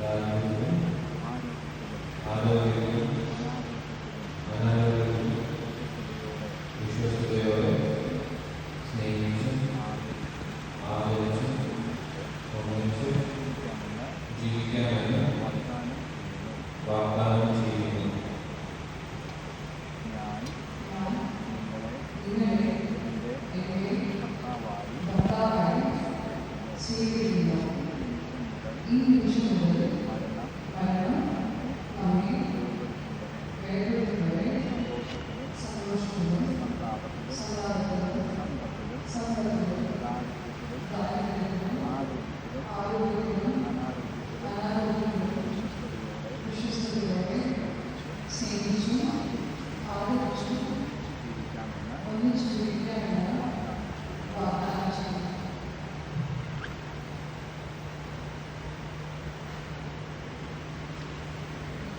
ദാരിദ്ര്യത്തിലും ആരോഗ്യത്തിലും അനാരോഗ്യത്തിലും വിശ്വസ്തയോടെ സ്നേഹിച്ചും ആദരിച്ചും ഒന്നിച്ച് ജീവിക്കാമെന്ന് വാഗ്ദാനം ചെയ്യുന്നു സ്വീകരിക്കുന്നു. ഈ നിമിഷം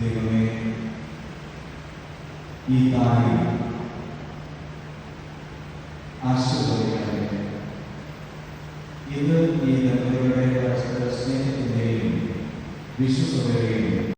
ദൈവമേ ഈ താരി ആശീർവദിക്കണമേ. ഇത് ഈ ദമ്പതികളുടെ പരസ്പര സ്നേഹത്തിന്റെയും വിശ്വസതയുടെയും